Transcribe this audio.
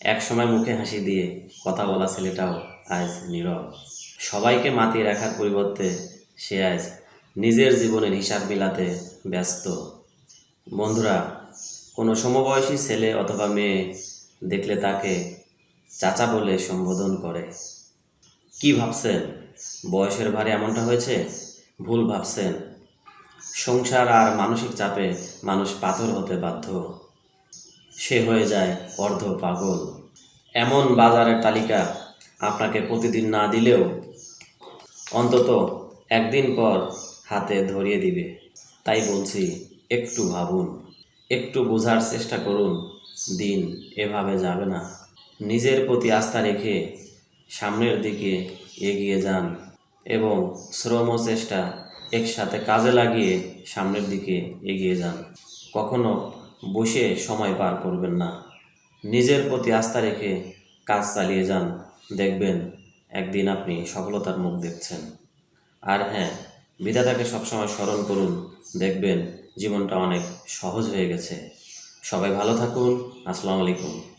একসময় মুখে হাসি দিয়ে কথা বলা ছেলেটাও আজ নীরব। সবাইকে মাতিয়ে রাখার পরিবর্তে সে আজ নিজের জীবনের হিসাব মিলাতে ব্যস্ত। বন্ধুরা, কোনো সমবয়সী ছেলে অথবা মেয়ে দেখলে তাকে চাচা বলে সম্বোধন করে। কি ভাবছেন? বয়সের ভারে এমনটা হয়েছে? ভুল ভাবছেন? সংসার আর মানসিক চাপে মানুষ পাথর হতে বাধ্য। সে হয়ে যায় অর্ধ পাগল। এমন বাজারের তালিকা আপনাকে প্রতিদিন না দিলেও অন্তত একদিন পর হাতে ধরিয়ে দিবে। তাই বলছি, একটু ভাবুন, একটু বোঝার চেষ্টা করুন, দিন এভাবে যাবে না। নিজের প্রতি আস্থা রেখে সামনের দিকে এগিয়ে যান এবং শ্রম চেষ্টা একসাথে কাজে লাগিয়ে সামনের দিকে এগিয়ে যান। কখনো বসে সময় পার করবেন না। নিজের প্রতি আস্থা রেখে কাজ চালিয়ে যান। দেখবেন একদিন আপনি সফলতার মুখ দেখছেন। আর হ্যাঁ বিধাতাকে সবসময় স্মরণ করুন। দেখবেন জীবনটা অনেক সহজ হয়ে গেছে। সবাই ভালো থাকুন। আসসালামু আলাইকুম।